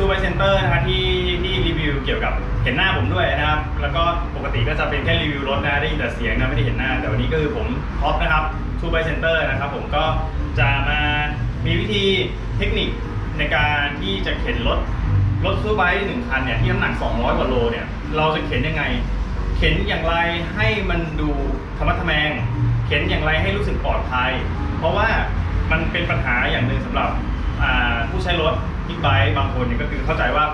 ซูเปอร์เซ็นเตอร์นะครับที่ที่รีวิวเกี่ยวกับเห็นหน้าผมด้วยนะครับ แล้วก็ปกติก็จะเป็นแค่รีวิวรถนะได้ยินแต่เสียงนะไม่ได้เห็นหน้า แต่วันนี้ก็คือผมท็อปนะครับซูเปอร์เซ็นเตอร์นะครับผมก็จะมามีวิธีเทคนิคในการที่จะเข็นรถรถซูเปอร์ไบค์หนึ่งคันเนี่ยที่น้ำหนัก 200 กว่าโลเนี่ยเราจะเข็นยังไง เข็นอย่างไรให้มันดูธรรมะทแมง เข็นอย่างไรให้รู้สึกปลอดภัย เพราะว่ามันเป็นปัญหาอย่างหนึ่งสำหรับ อ่าผู้ใช้รถบิ๊กไบค์บางคนเนี่ยก็คือเข้าใจว่า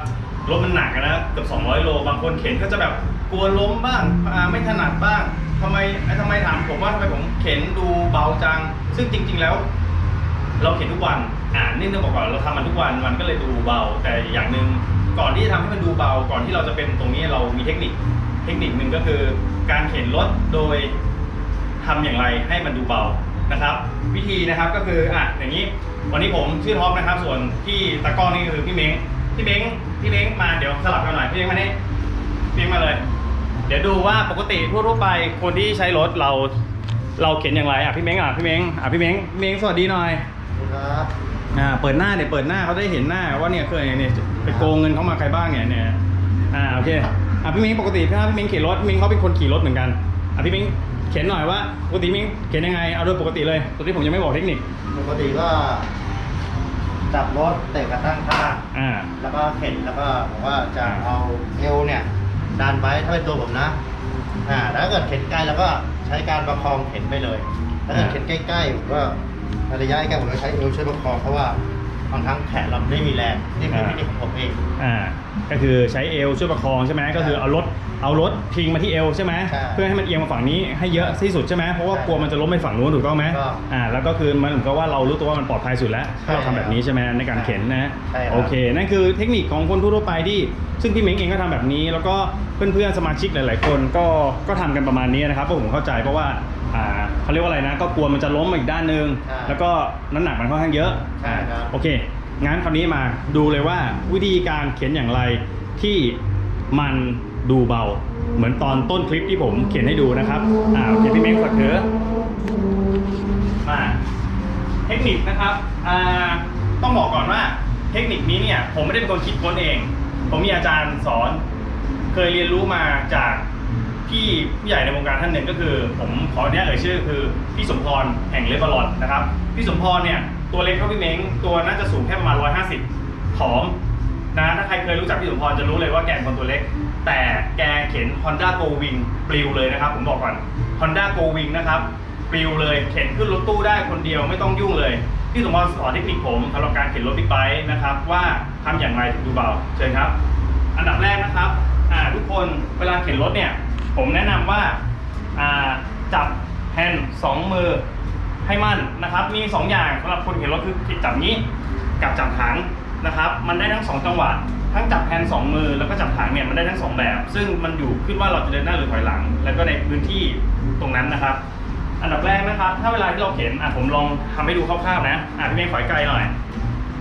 รถมันหนักอะนะเกือบ200 โล บางคนเข็นก็จะแบบกลัวล้มบ้างอ่าไม่ถนัดบ้างทำไมไอ้ทำไมถามผมว่าทำไมผมเข็นดูเบาจัง ซึ่งจริง ๆ แล้ว เราเขียนทุกวันอ่านี่ต้องบอกก่อนเราทำมันทุกวันมันก็เลยดูเบา แต่อย่างหนึ่งก่อนที่จะทำให้มันดูเบา ก่อนที่เราจะเป็นตรงนี้เรามีเทคนิค เทคนิคหนึ่งก็คือ การเข็นรถโดยทำอย่างไรให้มันดูเบา นะครับ วิธีนะครับก็คืออะอย่างนี้ วันนี้ผมชื่อท็อปนะครับ ส่วนพี่ตากล้องนี่คือพี่เม้งพี่เม้งพี่เม้งมาเดี๋ยวสลับกันหน่อยพี่เม้งมานี่พี่เม้งมาเลย เดี๋ยวดูว่าปกติทั่วๆไปคนที่ใช้รถเราเราเข็นอย่างไรอะพี่เม้งอะพี่เม้งอะพี่เม้งพี่เม้งสวัสดีหน่อยครับอ่าเปิดหน้าเดี๋ยวเปิดหน้าเขาได้เห็นหน้าว่าเนี่ยเคยเนี่ยไปโกงเงินเขามาใครบ้างเนี่ยเนี่ยอ่าโอเคอะพี่มิ้งปกติถ้าพี่มิ้งเข็นรถพี่มิ้งเขาเป็นคนขี่รถเหมือนกันอะพี่มิ้ง เข็นหน่อยว่าปกติมิ้งเข็นยังไงเอาโดยปกติเลยตัวที่ผมยังไม่บอกเทคนิคปกติก็จับรถเตะกระตั้งข้างอ่าแล้วก็เข็นแล้วก็ผมว่าจะเอาเอวเนี่ยดันไปถ้าเป็นตัวผมนะอ่าแล้วถ้าเกิดเข็นไกลแล้วก็ใช้การประคองเข็นไปเลยถ้าเกิดเข็นใกล้ๆผมก็ระยะใกล้ผมก็ใช้เอวช่วยประคองเพราะว่า บางครั้งแขนเราไม่มีแรงนี่คืออ่าวิธีของผมเอง อ่าก็คือใช้เอวช่วยประคองใช่ไหมก็คือเอารถเอารถพิงมาที่เอวใช่ไหมใช่เพื่อให้มันเอียงมาฝั่งนี้ให้เยอะที่สุดใช่ไหมเพราะว่าใช่กลัวมันจะล้มไปฝั่งนู้นถูกต้องไหมถูกต้องอ่าแล้วก็คือมันเหมือนกับว่าเรารู้ตัวว่ามันปลอดภัยสุดแล้วถ้าเราทำแบบนี้ใช่ไหมในการเข็นนะใช่ครับ โอเคนั่นคือเทคนิคของคนทั่วๆไปที่ ซึ่งพี่เม้งเองก็ทำแบบนี้ แล้วก็เพื่อนๆสมาชิกหลาย ๆ คนก็ก็ทำกันประมาณนี้นะครับเพราะผมเข้าใจเพราะว่าอ่า เขาเรียกว่าอะไรนะ ก็กลัวมันจะล้มมาอีกด้านหนึงใช่ แล้วก็น้ำหนักมันค่อนข้างเยอะ ใช่ครับ โอเคงั้นคราวนี้มาดูเลยว่าวิธีการเขียนอย่างไรที่มันดูเบา เหมือนตอนต้นคลิปที่ผมเขียนให้ดูนะครับอ่าโอเคพี่เม้งฝากเถอะมาเทคนิคนะครับอ่าต้องบอกก่อนว่าเทคนิคนี้เนี่ยผมไม่ได้เป็นคนคิดค้นเอง ผมมีอาจารย์สอน เคยเรียนรู้มาจาก พี่ผู้ใหญ่ในวงการท่านหนึ่งก็คือ ผมขออนุญาตเอ่ยชื่อคือพี่สมพรแห่งเลเบอรอนนะครับพี่สมพรเนี่ยตัวเล็กเท่าพี่เม้งตัวน่าจะสูงแค่ประมาณ150ผอมนะถ้าใครเคยรู้จักพี่สมพรจะรู้เลยว่าแกเป็นคนตัวเล็ก แต่แกเข็น Honda Go Wing ปลิวเลยนะครับ ผมบอกก่อน Honda Go Wing นะครับปลิวเลยเข็นขึ้นรถตู้ได้คนเดียวไม่ต้องยุ่งเลยพี่สมพรสอนเทคนิคผมสำหรับการเข็นรถบิ๊กไบค์นะครับว่าทำอย่างไรถึงดูเบาเชิญครับ อันดับแรกนะครับทุกคนเวลาเข็นรถเนี่ย ผมแนะนำว่าอ่าจับแฮนด์สองมือให้มั่นนะครับ มีสองอย่างสำหรับคนเข็นรถคือจับนี้กับจับหางนะครับ มันได้ทั้งสองจังหวะ ทั้งจับแฮนด์สองมือแล้วก็จับหางเนี่ยมันได้ทั้งสองแบบ ซึ่งมันอยู่ขึ้นว่าเราจะเดินหน้าหรือถอยหลัง แล้วก็ในพื้นที่ตรงนั้นนะครับ อันดับแรกนะครับ ถ้าเวลาที่เราเข็นอะผมลองทำให้ดูคร่าวๆนะอะพี่เมย์ขอยไกลหน่อย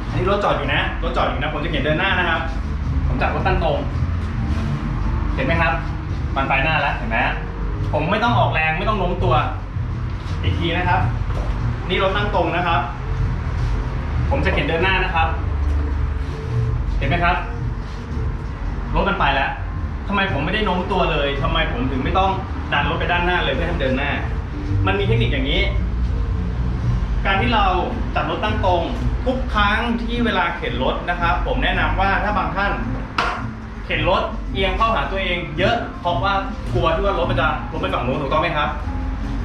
อันนี้รถจอดอยู่นะรถจอดอยู่นะผมจะเข็นเดินหน้านะครับ ผมจับรถตั้งตรง เห็นไหมครับ มันไปหน้าแล้วเห็นไหมผมไม่ต้องออกแรงไม่ต้องโน้มตัว อีกทีนะครับ นี่รถตั้งตรงนะครับ ผมจะเข็นเดินหน้านะครับ เห็นไหมครับรถมันไปแล้วทำไมผมไม่ได้โน้มตัวเลยทำไมผมถึงไม่ต้องดันรถไปด้านหน้าเลยเพื่อให้เดินหน้า มันมีเทคนิคอย่างนี้ การที่เราจับรถตั้งตรง ทุกครั้งที่เวลาเข็นรถนะครับ ผมแนะนำว่าถ้าบางท่าน เข็นรถเอียงเข้าหาตัวเอง เยอะเพราะว่ากลัวที่ว่ารถมันจะล้มไปฝั่งนู้นถูกต้องไหมครับ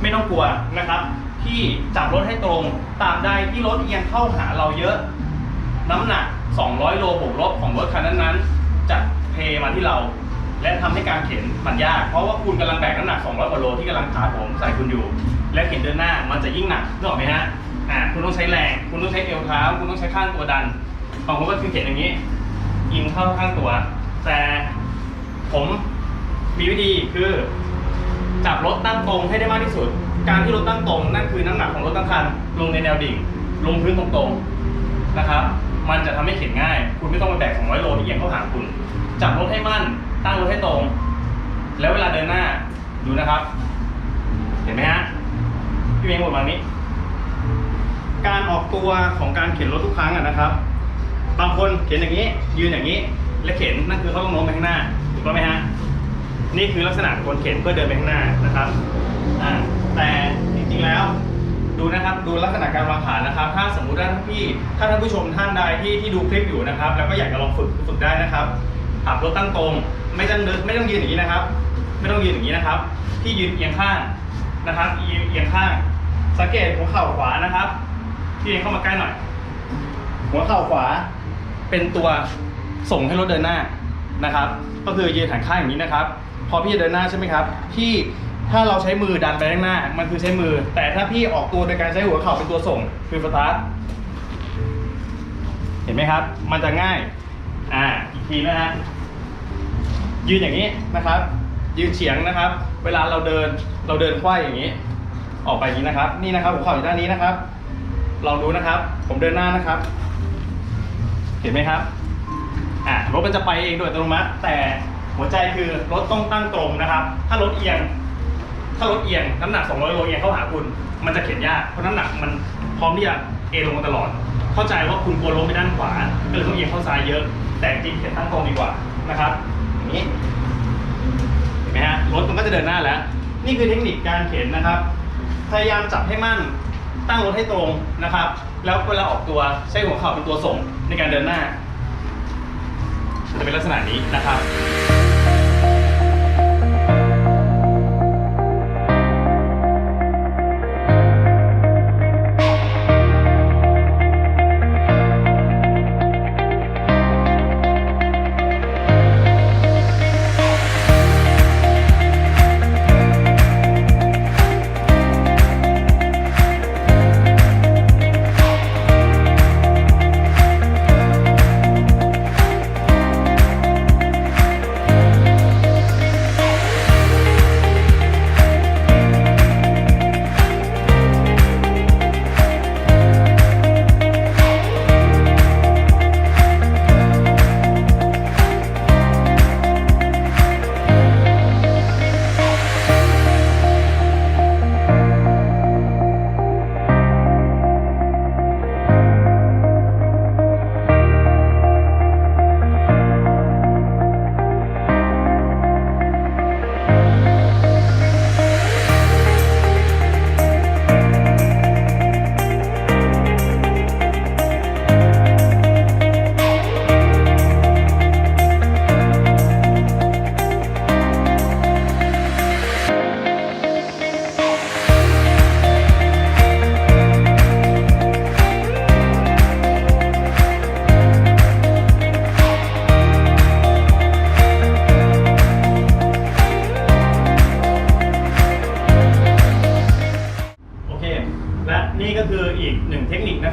ไม่ต้องกลัวนะครับที่จับรถให้ตรงตามใดที่รถเอียงเข้าหาเราเยอะ น้ำหนัก 200 โลบวกลบของรถคันนั้นๆจะเทมาที่เรา และทำให้การเข็นมันยากเพราะว่าคุณกำลังแบกน้ำหนัก 200 กว่าโลที่กำลังขาผมใส่คุณอยู่ และเข็นเดินหน้ามันจะยิ่งหนักนึกออกไหมฮะอ่าคุณต้องใช้แรง คุณต้องใช้เอวเท้าคุณต้องใช้ข้างตัวดันของผมก็คือเข็นอย่างนี้ยิงเข้าข้างตัว แต่ผมมีวิธีคือจับรถตั้งตรงให้ได้มากที่สุด การที่รถตั้งตรงนั่นคือน้ำหนักของรถตั้งคัน ลงในแนวดิ่ง ลงพื้นตรงๆนะครับ มันจะทำให้เข็นง่าย คุณไม่ต้องไปแบก200โลที่เอียงเข้าหาคุณ จับรถให้มั่น ตั้งรถให้ตรง แล้วเวลาเดินหน้าดูนะครับ เห็นไหมฮะพี่เมย์หมดมานี้ การออกตัวของการเข็นรถทุกครั้งอะนะครับ บางคนเขียนอย่างนี้ ยืนอย่างนี้ และเข็นนั่นคือเขาต้องโน้มไปข้างหน้าถูกต้องไหมฮะนี่คือลักษณะคนเข็นเพื่อเดินไปข้างหน้านะครับอ่าแต่จริงๆแล้วดูนะครับดูลักษณะการวางขานะครับ ถ้าสมมุติว่าท่านพี่ถ้าท่านผู้ชมท่านใดที่ที่ดูคลิปอยู่นะครับ แล้วก็อยากจะลองฝึกฝึกได้นะครับขับรถตั้งตรง ไม่ต้องเดินไม่ต้องยืนอย่างนี้นะครับ ไม่ต้องยืนอย่างนี้นะครับ ที่ยืนเอียงข้างนะครับเอียงข้าง สังเกตหัวเข่าขวานะครับพี่เองเข้ามาใกล้หน่อย หัวเข่าขวาเป็นตัว ส่งให้รถเดินหน้านะครับ ก็คือยืนหันข้างอย่างนี้นะครับ พอพี่จะเดินหน้าใช่ไหมครับพี่ถ้าเราใช้มือดันไปข้างหน้า มันคือใช้มือ แต่ถ้าพี่ออกตัวโดยการใช้หัวเข่าเป็นตัวส่งคือสตาร์ทเห็นไหมครับ มันจะง่าย อ่า อีกทีนะฮะ ยืนอย่างนี้นะครับ ยืนเฉียงนะครับ เวลาเราเดิน เราเดินควายอย่างนี้ ออกไปอย่างนี้นะครับ นี่นะครับหัวเข่าอยู่ด้านนี้นะครับ ลองดูนะครับ ผมเดินหน้านะครับ เห็นไหมครับ ถมันจะไปเองโดยอัตโนมัติ แต่หัวใจคือรถต้องตั้งตรงนะครับ ถ้ารถเอียง ถ้ารถเอียงน้ำหนัก 200โลเอียงเข้าหาคุณ มันจะเข็นยากเพราะน้ำหนักมันพร้อมที่จะเอลงตลอด เข้าใจว่าคุณกลัวล้มไปด้านขวาก็เลยต้องเอียงเข้าซ้ายเยอะ แต่จริงเข็นตั้งตรงดีกว่านะครับอย่างนี้เห็นไหมฮะรถมันก็จะเดินหน้าแล้ว นี่คือเทคนิคการเข็นนะครับ พยายามจับให้มั่นตั้งรถให้ตรงนะครับ แล้วเวลาออกตัวใช้หัวเข่าเป็นตัวส่งในการเดินหน้า จะเป็นลักษณะนี้นะครับ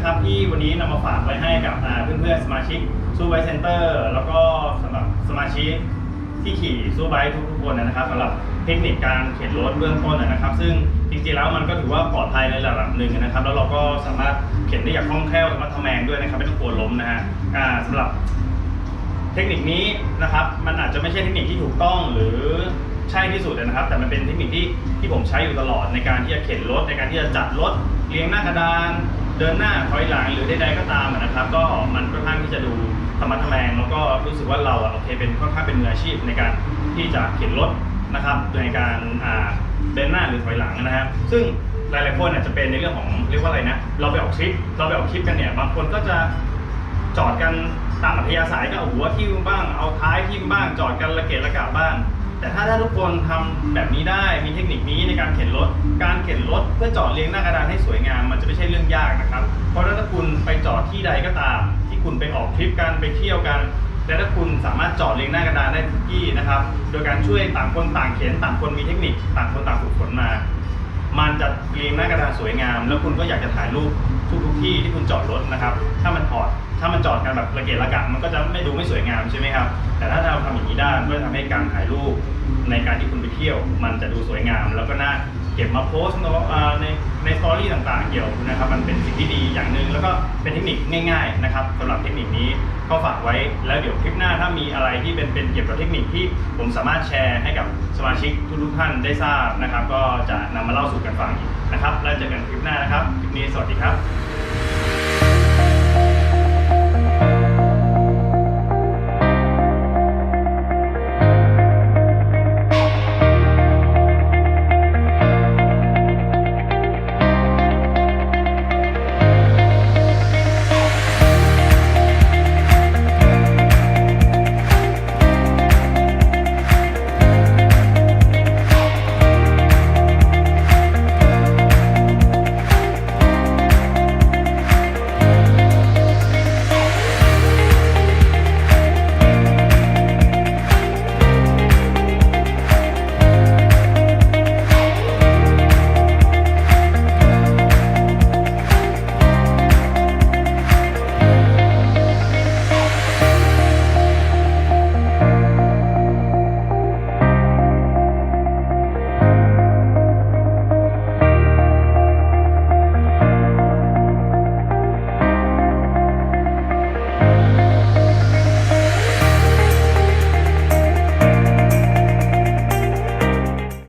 นึ่งเทคนิคนะครับที่วันนี้นำมาฝากไว้ให้กับอ่าเพื่อนๆสมาชิกซูไบเซ็นเตอร์แล้วก็สำหรับสมาชิกที่ขี่ซูไบทุกๆคนนะครับสำหรับเทคนิคการเข็นรถเบื้องต้นนะครับ ซึ่งจริงๆแล้วมันก็ถือว่าปลอดภัยในระดับหนึ่งนะครับ แล้วเราก็สามารถเข็นได้อย่างคล่องแคล่วสามารถทำแมงด้วยนะครับไม่ต้องกลัวล้มนะฮะอ่าสำหรับ เทคนิคนี้นะครับมันอาจจะไม่ใช่เทคนิคที่ถูกต้องหรือใช่ที่สุดนะครับ แต่มันเป็นเทคนิคที่ที่ผมใช้อยู่ตลอดในการที่จะเข็นรถในการที่จะจัดรถเรียงหน้ากระดาน เดินหน้าถอยหลังหรือใดๆก็ตามนะครับ ก็มันค่อนข้างที่จะดูธรรมะทแมงแล้วก็รู้สึกว่าเราอะโอเคเป็นค่อนข้างเป็นมืออาชีพในการที่จะเข็นรถนะครับในการเดินหน้าหรือถอยหลังนะครับ ซึ่งหลายๆคนอาจจะเป็นในเรื่องของเรียกว่าอะไรนะเราไปออกทริปเราไปออกทริปกันเนี่ยบางคนก็จะจอดกันตามอัธยาศัยก็เอาหัวทิ่มบ้างเอาท้ายทิ่มบ้าง จอดกันระเกะระกะบ้าง แต่ถ้าถ้าทุกคนทำแบบนี้ได้มีเทคนิคนี้ในการเข็นรถ การเข็นรถเพื่อจอดเรียงหน้ากระดานให้สวยงามมันจะไม่ใช่เรื่องยากนะครับ เพราะถ้าคุณไปจอดที่ใดก็ตาม ที่คุณไปออกทริปกันไปเที่ยวกันและถ้าคุณสามารถจอดเรียงหน้ากระดานได้ทุกที่นะครับ โดยการช่วยต่างคนต่างเข็นต่างคนมีเทคนิคต่างคนต่างฝึกฝนมา มันจะเรียงหน้ากระดานสวยงาม แล้วคุณก็อยากจะถ่ายรูป ทุกทุกที่ที่คุณจอดรถนะครับ ถ้ามันถอดถ้ามันจอดกันแบบระเกะระกะมันก็จะไม่ดูไม่สวยงามใช่ไหมครับ แต่ถ้าเราทำอย่างนี้ได้มันก็จะทำให้การถ่ายรูปในการที่คุณไปเที่ยว มันจะดูสวยงาม แล้วก็น่าเก็บมาโพสต์ในในสตอรี่ต่างๆ เกี่ยวนะครับ มันเป็นสิ่งที่ดีอย่างหนึ่งแล้วก็เป็นเทคนิคง่าย ๆ นะครับสำหรับเทคนิคนี้ ก็ฝากไว้แล้วเดี๋ยวคลิปหน้าถ้ามีอะไรที่เป็นเป็นเกี่ยวกับเทคนิคที่ผมสามารถแชร์ให้กับสมาชิกทุกๆท่านได้ทราบนะครับ ก็จะนำมาเล่าสู่กันฟังอีกนะครับ แล้วเจอกันคลิปหน้านะครับคลิปนี้สวัสดีครับ